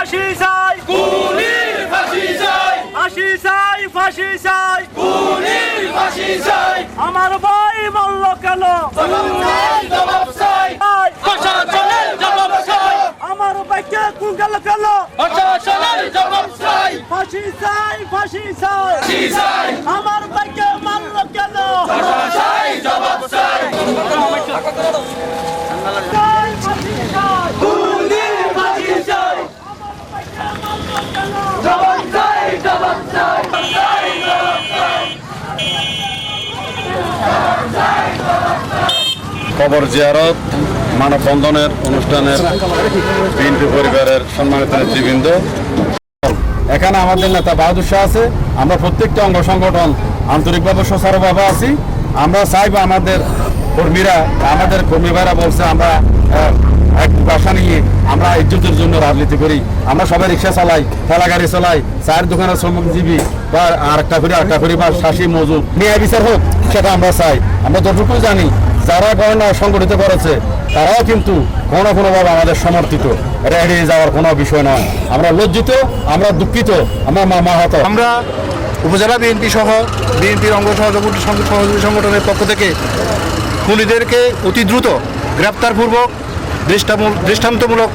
ফাঁসি চাই। খুনির ফাঁসি চাই। ফাঁসি চাই ফাঁসি চাই। খুনির ফাঁসি চাই। আমার ভাই বলল কেন? জবাব চাই। প্রশাসনের জবাব চাই। আমার ভাইকে কোন গেল কেন? প্রশাসনের জবাব চাই। ফাঁসি চাই ফাঁসি চাই। ফাঁসি চাই। আমার ভাইকে মারল কেন চাই জবাব চাই চাই ফাঁসি চাই খুনির ফাঁসি চাই জবাব চাই জবাব চাই চাই জবাব চাই কবর জিয়ারত, মানববন্ধনের অনুষ্ঠানের বিএনপি পরিবারের সম্মানিত নেতৃবৃন্দ। এখানে আমাদের নেতা বাহাদুর শাহ আছে, আমরা প্রত্যেকটা অঙ্গ সংগঠন আন্তরিকভাবে সুচারুভাবে আছি। আমরা চাইব আমাদের কর্মীরা, আমাদের কর্মী ভাইরা বলছে, আমরা এক ভাষা নিয়ে আমরা ইজ্জতের জন্য রাজনীতি করি। আমরা সবাই রিক্সা চালাই ঠেলা গাড়ি চালাই, চায়ের দোকানের শ্রমিকজীবী বা আর একটা করে, আরেকটা করে বা শাসি মজুর। ন্যায় বিচার হোক সেটা আমরা চাই। আমরা যতটুকু জানি যারা গণনা সংগঠিত করেছে, তারাও কিন্তু কোনো কোনোভাবে আমাদের সমর্থিত। এটা এড়িয়ে যাওয়ার কোনো বিষয় নয়। আমরা লজ্জিত, আমরা দুঃখিত, আমরা মা মাহাত। আমরা উপজেলা বিএনপি সহ, বিএনপির অঙ্গ সহযোগী সংগঠনের পক্ষ থেকে খুনিদেরকে অতি দ্রুত গ্রেপ্তারপূর্বক দৃষ্টামূল দৃষ্টান্তমূলক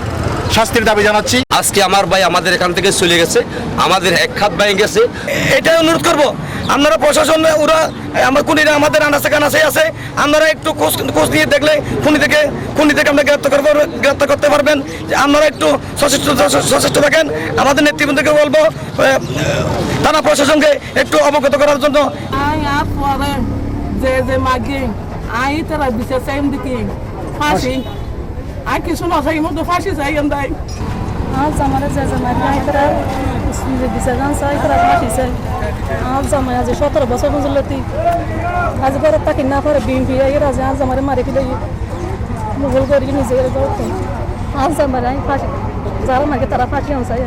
শাস্তির দাবি জানাচ্ছি। আজকে আমার ভাই আমাদের এখান থেকে চলে গেছে আমাদের এক খাত ভাই গেছে। এটাই অনুরোধ করব আপনারা প্রশাসন ওরা আমার খুনিরা আমাদের আনাচে কানাচে আছে আপনারা একটু খোঁজ খোঁজ নিয়ে দেখলে খুনি থেকে খুনি থেকে আমরা গ্রেপ্তার করব গ্রেপ্তার করতে পারবেন। যে আপনারা একটু সচেষ্ট সচেষ্ট থাকেন। আমাদের নেতৃবৃন্দকে বলব থানা প্রশাসনকে একটু অবগত করার জন্য। a fora de de magin. Ai tara আর কিছু না চাই মতো ফাঁসি চাই এমদাই আজ আমার জামাই নাই করার বিচার জান চাই করার ফাঁসি চাই আজ জামাই আজ সতেরো বছর বুঝলতি আজ বড় পাখি না পারে বিম ফিরে এর আজ আজ আমার মারি ফিরে মুঘল করি নিজে আজ আমার আমি ফাঁসি যারা মাকে তারা ফাঁসি আনসাই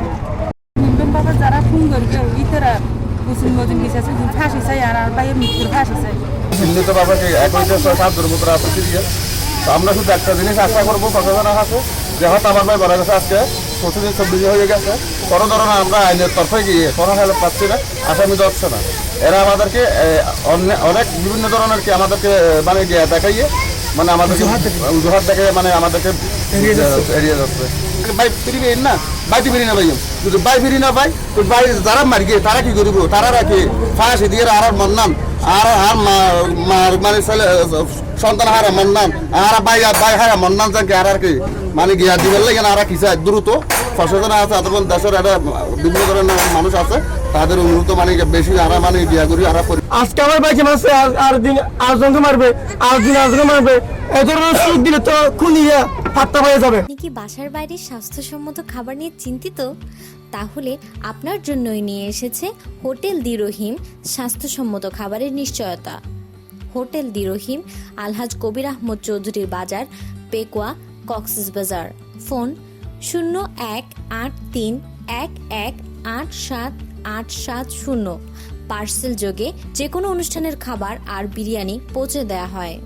নিবেন বাবা যারা ফোন করবে ইতারা কুসুম মজুম নিচে ফাঁসি চাই আর আর বাইরে মৃত্যুর ফাঁসি চাই হিন্দু তো বাবা একই সাত দুর্মুদ্রা আছে তো আমরা শুধু একটা জিনিস আশা করব প্রশাসনের কাছে যে হয়তো আমার ভাই বলা গেছে আজকে প্রতিদিন চব্বিশ হয়ে গেছে। কোনো ধরনের আমরা আইনের তরফে গিয়ে কোনো হেল্প পাচ্ছি না আসামি ধরছে না। এরা আমাদেরকে অনেক বিভিন্ন ধরনের কি আমাদেরকে মানে গিয়ে দেখাইয়ে মানে আমাদেরকে উজুহাত দেখে মানে আমাদেরকে এড়িয়ে যাচ্ছে। ভাই ফিরি বেরিয়ে না? বাইতে ফিরি না ভাই। যদি বাই ফিরি না ভাই। তো বাই যারা মারি গিয়ে তারা কি করব? তারা রাখে। ফাঁসি দিয়ে আর আর নাম আর আর মানে ছেলে সন্তান হারা মন্নান আর বাই বাই হারা মন্নান যাকে আর আর কি মানে গিয়া দিবেন লাগে আর কি চাই দ্রুত সচেতন আছে অথবা দেশের একটা বিভিন্ন ধরনের মানুষ আছে তাদের অনুরোধ মানে বেশি আরা মানে বিয়া করি আরা পরি আজকে আমার ভাইকে মারছে আর আর দিন আরেকজনকে মারবে আর দিন আরেকজনকে মারবে। এই ধরনের সুযোগ দিলে তো খুনিয়া পাত্তা পেয়ে যাবে। আপনি কি বাসার বাইরে স্বাস্থ্যসম্মত খাবার নিয়ে চিন্তিত? তাহলে আপনার জন্যই নিয়ে এসেছে হোটেল দি রহিম স্বাস্থ্যসম্মত খাবারের নিশ্চয়তা। হোটেল দিরোহিম আলহাজ কবির আহমদ চৌধুরীর বাজার, পেকুয়া, কক্সিস বাজার। ফোন শূন্য এক আট তিন এক এক আট সাত আট সাত শূন্য। পার্সেল যোগে যে কোনো অনুষ্ঠানের খাবার আর বিরিয়ানি পৌঁছে দেওয়া হয়।